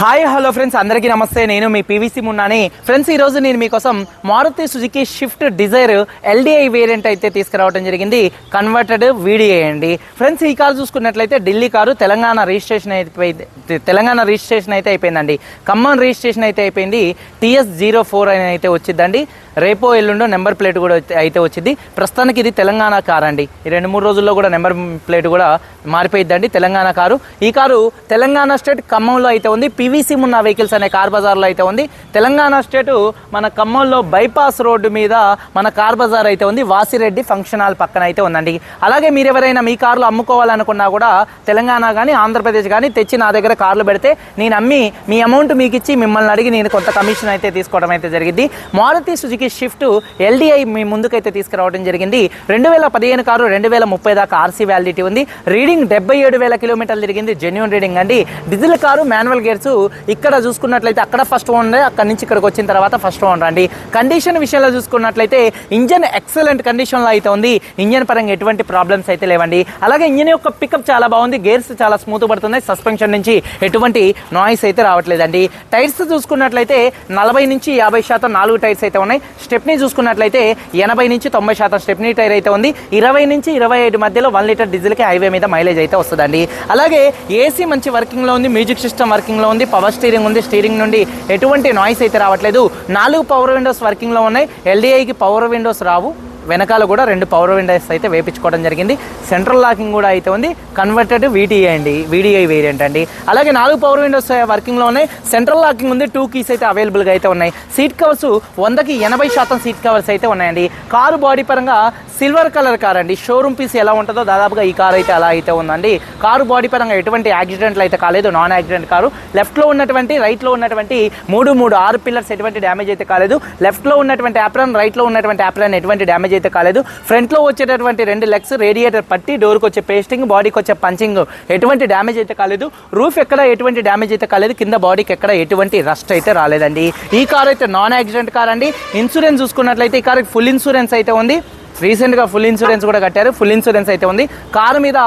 Hi hello friends అందరికీ నమస్తే. నేను మీ పీవీసీ మున్నాని. ఫ్రెండ్స్ ఈరోజు నేను మీకోసం Maruti Suzuki Swift Dzire LDI variant అయితే తీసుకురావడం జరిగింది. కన్వర్టెడ్ వీడిఐ అండి. ఫ్రెండ్స్ ఈ కారు చూసుకున్నట్లయితే ఢిల్లీ కారు తెలంగాణ రిజిస్ట్రేషన్ అయితే తెలంగాణ రిజిస్ట్రేషన్ అయితే అయిపోయిందండి. ఖమ్మం రిజిస్ట్రేషన్ అయితే అయిపోయింది. టీఎస్ జీరో ఫోర్ అని అయితే వచ్చిందండి. రేపో ఎల్లుండో నెంబర్ ప్లేట్ కూడా అయితే- వచ్చింది. ప్రస్తుతానికి ఇది తెలంగాణ కార్ అండి. ఈ రెండు మూడు రోజుల్లో కూడా నెంబర్ ప్లేట్ కూడా మారిపోయిద్దండి తెలంగాణ కారు. ఈ కారు తెలంగాణ స్టేట్ ఖమ్మంలో అయితే ఉంది. పీవీసీ ఉన్న వెహికల్స్ అనే కార్ బజార్లో అయితే ఉంది. తెలంగాణ స్టేట్ మన ఖమ్మంలో బైపాస్ రోడ్డు మీద మన కార్ బజార్ అయితే ఉంది. వాసిరెడ్డి ఫంక్షన్ హాల్ పక్కన అయితే ఉందండి. అలాగే మీరు ఎవరైనా మీ కార్లు అమ్ముకోవాలనుకున్నా కూడా తెలంగాణ కానీ ఆంధ్రప్రదేశ్ కానీ తెచ్చి నా దగ్గర కార్లు పెడితే నేను అమ్మి మీ అమౌంట్ మీకు ఇచ్చి మిమ్మల్ని అడిగి నేను కొంత కమిషన్ అయితే తీసుకోవడం అయితే జరిగింది. మారుతి సుజుకి షిఫ్ట్ ఎల్డిఐ మీ ముందుకైతే తీసుకురావడం జరిగింది. రెండు వేల పదిహేను కారు రెండు వేల ముప్పై దాకా ఆర్సీ వ్యాలిడిటీ ఉంది. రీడింగ్ డెబ్బై ఏడు వేల కిలోమీటర్లు తిరిగింది. జెన్యున్ రీడింగ్ అండి. డీజిల్ కారు మాన్యువల్ గేర్స్ ఇక్కడ చూసుకున్నట్లయితే అక్కడ ఫస్ట్ ఓనర్ అక్కడ నుంచి ఇక్కడికి వచ్చిన తర్వాత ఫస్ట్ ఓనర్ అండి కండిషన్ విషయంలో చూసుకున్నట్లయితే ఇంజన్ ఎక్సలెంట్ కండిషన్లో అయితే ఉంది. ఇంజన్ పరంగా ఎటువంటి ప్రాబ్లమ్స్ అయితే లేవండి. అలాగే ఇంజన్ యొక్క పికప్ చాలా బాగుంది. గేర్స్ చాలా స్మూత్ పడుతున్నాయి. సస్పెన్షన్ నుంచి ఎటువంటి నాయిస్ అయితే రావట్లేదండి. టైర్స్ చూసుకున్నట్లయితే నలభై నుంచి యాభై శాతం నాలుగు టైర్స్ అయితే ఉన్నాయి. స్టెప్నీ చూసుకున్నట్లయితే ఎనభై నుంచి తొంభై శాతం స్టెప్నీ టైర్ అయితే ఉంది. ఇరవై నుంచి ఇరవై ఐదు మధ్యలో వన్ లీటర్ డీజిల్కి హైవే మీద మైలేజ్ అయితే వస్తుందండి. అలాగే ఏసీ మంచి వర్కింగ్లో ఉంది. మ్యూజిక్ సిస్టమ్ వర్కింగ్లో ఉంది. పవర్ స్టీరింగ్ ఉంది. స్టీరింగ్ నుండి ఎటువంటి నాయిస్ అయితే రావట్లేదు. నాలుగు పవర్ విండోస్ వర్కింగ్లో ఉన్నాయి. ఎల్డీఐకి పవర్ విండోస్ రావు. వెనకాల కూడా రెండు పవర్ విండోస్ అయితే వేపించుకోవడం జరిగింది. సెంట్రల్ లాకింగ్ కూడా అయితే ఉంది. కన్వర్టెడ్ వీటీఐ అండి. వీడిఐ వేరియంట్ అండి. అలాగే నాలుగు పవర్ విండోస్ వర్కింగ్లో ఉన్నాయి. సెంట్రల్ లాకింగ్ ఉంది. టూ కీస్ అయితే అవైలబుల్గా అయితే ఉన్నాయి. సీట్ కవర్స్ వందకి ఎనభై శాతం సీట్ కవర్స్ అయితే ఉన్నాయండి. కారు బాడీ పరంగా సిల్వర్ కలర్ కార్ అండి. షోరూమ్ పీస్ ఎలా ఉంటుందో దాదాపుగా ఈ కార్ అయితే అలా అయితే ఉందండి. కారు బాడీ పరంగా ఎటువంటి యాక్సిడెంట్లు అయితే కాలేదు. నాన్ యాక్సిడెంట్ కారు లెఫ్ట్లో ఉన్నటువంటి రైట్లో ఉన్నటువంటి మూడు మూడు ఆరు పిల్లర్స్ ఎటువంటి డ్యామేజ్ అయితే కాలేదు. లెఫ్ట్లో ఉన్నటువంటి యాప్రాన్ రైట్లో ఉన్నటువంటి యాప్రాన్ ఎటువంటి డ్యామేజ్ అయితే కాలేదు. ఫ్రంట్లో వచ్చేటటువంటి రెండు లెగ్స్ రేడియేటర్ పట్టి డోర్కి వచ్చే పేస్టింగ్ బాడీకి వచ్చే పంచింగ్ ఎటువంటి డ్యామేజ్ అయితే కాలేదు. రూఫ్ ఎక్కడ ఎటువంటి డ్యామేజ్ అయితే కాలేదు. కింద బాడీకి ఎక్కడ ఎటువంటి రస్ట్ అయితే రాలేదండి. ఈ కార్ అయితే నాన్ యాక్సిడెంట్ కార్ అండి. ఇన్సూరెన్స్ చూసుకున్నట్లయితే ఈ కార్కి ఫుల్ ఇన్సూరెన్స్ అయితే ఉంది. రీసెంట్గా ఫుల్ ఇన్సూరెన్స్ కూడా కట్టారు. ఫుల్ ఇన్సూరెన్స్ అయితే ఉంది. కారు మీద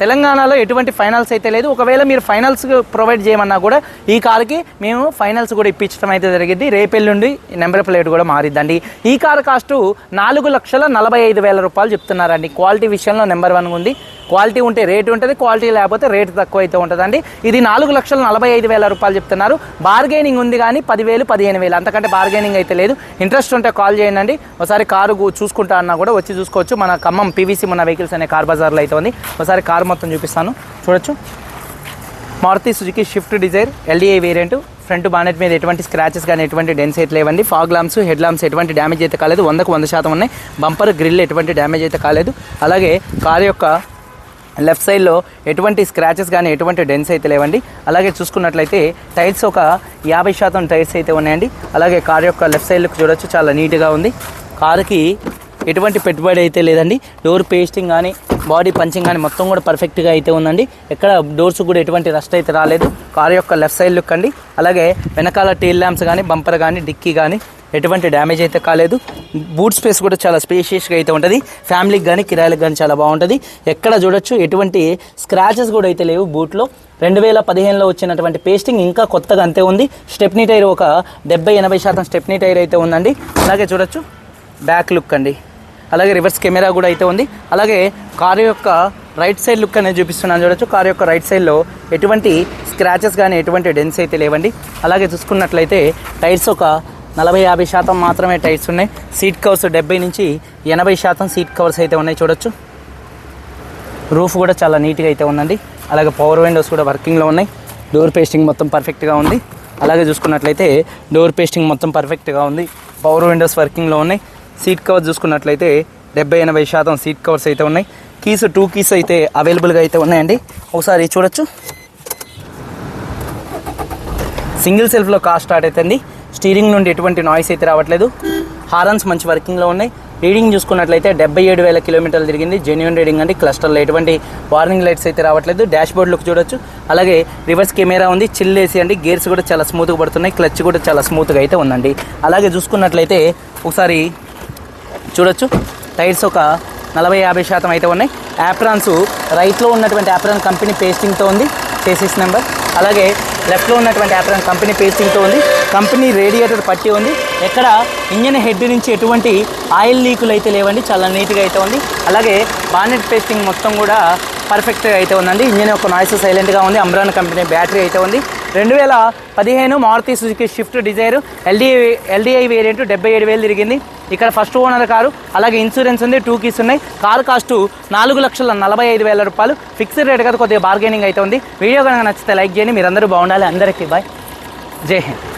తెలంగాణలో ఎటువంటి ఫైనల్స్ అయితే లేదు. ఒకవేళ మీరు ఫైనల్స్ ప్రొవైడ్ చేయమన్నా కూడా ఈ కార్కి మేము ఫైనల్స్ కూడా ఇప్పించడం అయితే జరిగింది. రేపెల్లుండి నెంబర్ ప్లేట్ కూడా మారిద్దండి. ఈ కార్ కాస్ట్ నాలుగు లక్షల నలభై ఐదు వేల రూపాయలు చెప్తున్నారండి. క్వాలిటీ విషయంలో నెంబర్ వన్ ఉంది. క్వాలిటీ ఉంటే రేటు ఉంటుంది క్వాలిటీ లేకపోతే రేటు తక్కువ అయితే ఉంటుందండి. ఇది నాలుగు లక్షల నలభై ఐదు వేల రూపాయలు చెప్తున్నారు. బార్గెనింగ్ ఉంది కానీ పదివేలు పదిహేను వేలు. అంతకంటే బార్గెనింగ్ అయితే లేదు. ఇంట్రెస్ట్ ఉంటే కాల్ చేయండి. ఒకసారి కారు చూసుకుంటా అన్నా కూడా వచ్చి చూసుకోవచ్చు. మన ఖమ్మం పీవీసీ మన వెహికల్స్ అనే కార్ బజార్లో అయితే ఉంది. ఒకసారి కారు మొత్తం చూపిస్తాను. చూడొచ్చు. Maruti Suzuki Swift Dzire LDI variant front bonnet మీద ఎటువంటి స్క్రాచెస్ కానీ ఎటువంటి డెన్స్ అయితే లేవండి. ఫాగ్ లాంప్స్ హెడ్ లాంప్స్ ఎటువంటి డ్యామేజ్ అయితే కాలేదు. వందకు వంద శాతం ఉన్నాయి. బంపర్ గ్రిల్ ఎటువంటి డ్యామేజ్ అయితే కాలేదు. అలాగే కార్ యొక్క లెఫ్ట్ సైడ్లో ఎటువంటి స్క్రాచెస్ కానీ ఎటువంటి డెన్స్ అయితే లేవండి. అలాగే చూసుకున్నట్లయితే టైర్స్ ఒక యాభై శాతం టైర్స్ అయితే ఉన్నాయండి. అలాగే కార్ యొక్క లెఫ్ట్ సైడ్కి చూడొచ్చు చాలా నీట్గా ఉంది. కారుకి ఎటువంటి పెట్టుబడి అయితే లేదండి. డోర్ పేస్టింగ్ కానీ బాడీ పంచింగ్ కానీ మొత్తం కూడా పర్ఫెక్ట్గా అయితే ఉందండి. ఎక్కడ డోర్స్ కూడా ఎటువంటి రస్ట్ అయితే రాలేదు. కార్ యొక్క లెఫ్ట్ సైడ్ లుక్ అండి. అలాగే వెనకాల టైల్ ల్యాంప్స్ కానీ బంపర్ కానీ డిక్కీ కానీ ఎటువంటి డ్యామేజ్ అయితే కాలేదు. బూట్ స్పేస్ కూడా చాలా స్పేషియస్గా అయితే ఉంటుంది. ఫ్యామిలీకి కానీ కిరాయిలకు కానీ చాలా బాగుంటుంది. ఎక్కడ చూడొచ్చు ఎటువంటి స్క్రాచెస్ కూడా అయితే లేవు బూట్లో రెండు వేల పదిహేనులో వచ్చినటువంటి పేస్టింగ్ ఇంకా కొత్తగా అంతే ఉంది. స్టెప్నీ టైర్ ఒక డెబ్బై ఎనభై శాతం స్టెప్నీ టైర్ అయితే ఉందండి. అలాగే చూడొచ్చు బ్యాక్ లుక్ అండి. అలాగే రివర్స్ కెమెరా కూడా అయితే ఉంది. అలాగే కారు యొక్క రైట్ సైడ్ లుక్ అనేది చూపిస్తున్నాను చూడొచ్చు. కారు యొక్క రైట్ సైడ్లో ఎటువంటి స్క్రాచెస్ కానీ ఎటువంటి డెన్స్ అయితే లేవండి. అలాగే చూసుకున్నట్లయితే టైర్స్ ఒక నలభై యాభై శాతం మాత్రమే టైర్స్ ఉన్నాయి. సీట్ కవర్స్ డెబ్బై నుంచి ఎనభై శాతం సీట్ కవర్స్ అయితే ఉన్నాయి చూడొచ్చు. రూఫ్ కూడా చాలా నీట్గా అయితే ఉందండి. అలాగే పవర్ విండోస్ కూడా వర్కింగ్లో ఉన్నాయి. డోర్ పేస్టింగ్ మొత్తం పర్ఫెక్ట్గా ఉంది. అలాగే చూసుకున్నట్లయితే డోర్ పేస్టింగ్ మొత్తం పర్ఫెక్ట్గా ఉంది. పవర్ విండోస్ వర్కింగ్లో ఉన్నాయి. సీట్ కవర్ చూసుకున్నట్లయితే డెబ్బై ఎనభై శాతం సీట్ కవర్స్ అయితే ఉన్నాయి. కీస్ టూ కీస్ అయితే అవైలబుల్గా అయితే ఉన్నాయండి. ఒకసారి చూడొచ్చు. సింగిల్ సెల్ఫ్లో కార్ స్టార్ట్ అవుతుంది స్టీరింగ్ నుండి ఎటువంటి నాయిస్ అయితే రావట్లేదు. హారన్స్ మంచి వర్కింగ్లో ఉన్నాయి. రీడింగ్ చూసుకున్నట్లయితే డెబ్బై ఏడు వేల కిలోమీటర్లు తిరిగింది. జెన్యున్ రీడింగ్ అండి. క్లస్టర్లో ఎటువంటి వార్నింగ్ లైట్స్ అయితే రావట్లేదు. డాష్ బోర్డ్ లుక్ చూడొచ్చు. అలాగే రివర్స్ కెమెరా ఉంది. చిల్ ఏసీ అండి. గేర్స్ కూడా చాలా స్మూత్గా పడుతున్నాయి. క్లచ్ కూడా చాలా స్మూత్గా అయితే ఉందండి. అలాగే చూసుకున్నట్లయితే ఒకసారి చూడొచ్చు. టైర్స్ ఒక నలభై యాభై శాతం అయితే ఉన్నాయి. యాప్రాన్స్ రైట్లో ఉన్నటువంటి యాప్రాన్ కంపెనీ పేస్టింగ్తో ఉంది. చేసిస్ నెంబర్ అలాగే లెఫ్ట్లో ఉన్నటువంటి యాప్రాన్ కంపెనీ పేస్టింగ్తో ఉంది. కంపెనీ రేడియేటర్ పట్టి ఉంది. ఎక్కడ ఇంజన్ హెడ్ నుంచి ఎటువంటి ఆయిల్ లీకులు అయితే లేవండి. చాలా నీట్గా అయితే ఉంది. అలాగే బానెట్ పేస్టింగ్ మొత్తం కూడా పర్ఫెక్ట్గా అయితే ఉందండి. ఇంజన్ యొక్క నాయిస్ సైలెంట్గా ఉంది. అమ్రాన్ కంపెనీ బ్యాటరీ అయితే ఉంది. రెండు వేల పదిహేను Maruti Suzuki Swift Dzire. LD LDI variant డెబ్బై ఏడు వేలు తిరిగింది. ఇక్కడ ఫస్ట్ ఓనర్ కారు అలాగే ఇన్సూరెన్స్ ఉంది టూ కీస్ ఉన్నాయి. కారు కాస్ట్ నాలుగు లక్షల నలభై ఐదు వేల రూపాయలు. ఫిక్స్డ్ రేట్ కదా కొద్దిగా బార్గెనింగ్ అయితే ఉంది. వీడియో కనుక నచ్చితే లైక్ చేయండి. మీరందరూ బాగుండాలి. అందరికీ బాయ్. జై హింద్.